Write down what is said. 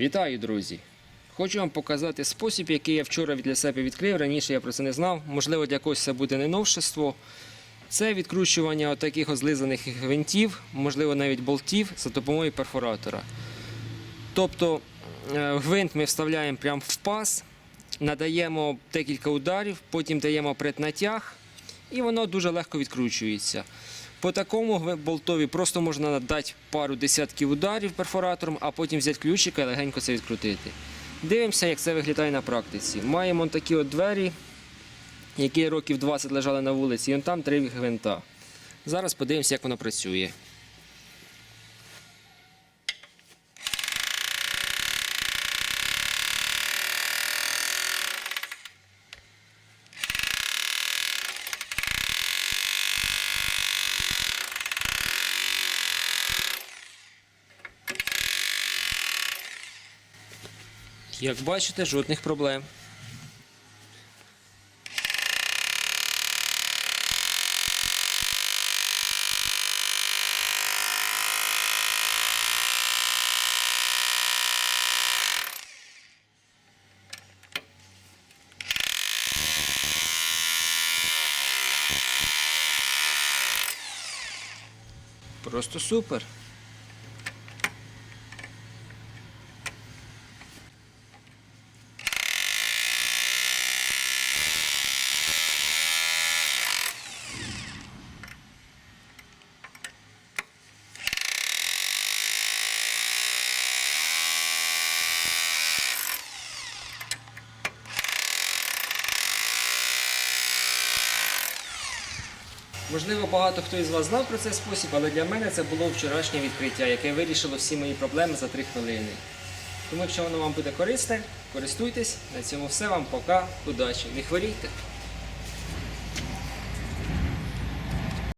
Вітаю, друзі! Хочу вам показати спосіб, який я вчора для себе відкрив. Раніше я про це не знав. Можливо, для когось це буде не новшество. Це відкручування таких озлизаних гвинтів, можливо, навіть болтів за допомогою перфоратора. Тобто е, гвинт ми вставляємо прямо в паз, надаємо декілька ударів, потім даємо преднатяг, і воно дуже легко відкручується. По такому болтові просто можна надати пару десятків ударів перфоратором, а потім взяти ключика і легенько це відкрутити. Дивимося, як це виглядає на практиці. Маємо такі от двері, які років 20 лежали на вулиці, і там три гвинта. Зараз подивимося, як воно працює. Як бачите, жодних проблем. Просто супер. Можливо, багато хто із вас знав про цей спосіб, але для мене це було вчорашнє відкриття, яке вирішило всі мої проблеми за 3 хвилини. Тому, якщо воно вам буде корисне, користуйтесь. На цьому все. Вам пока, удачі. Не хворійте.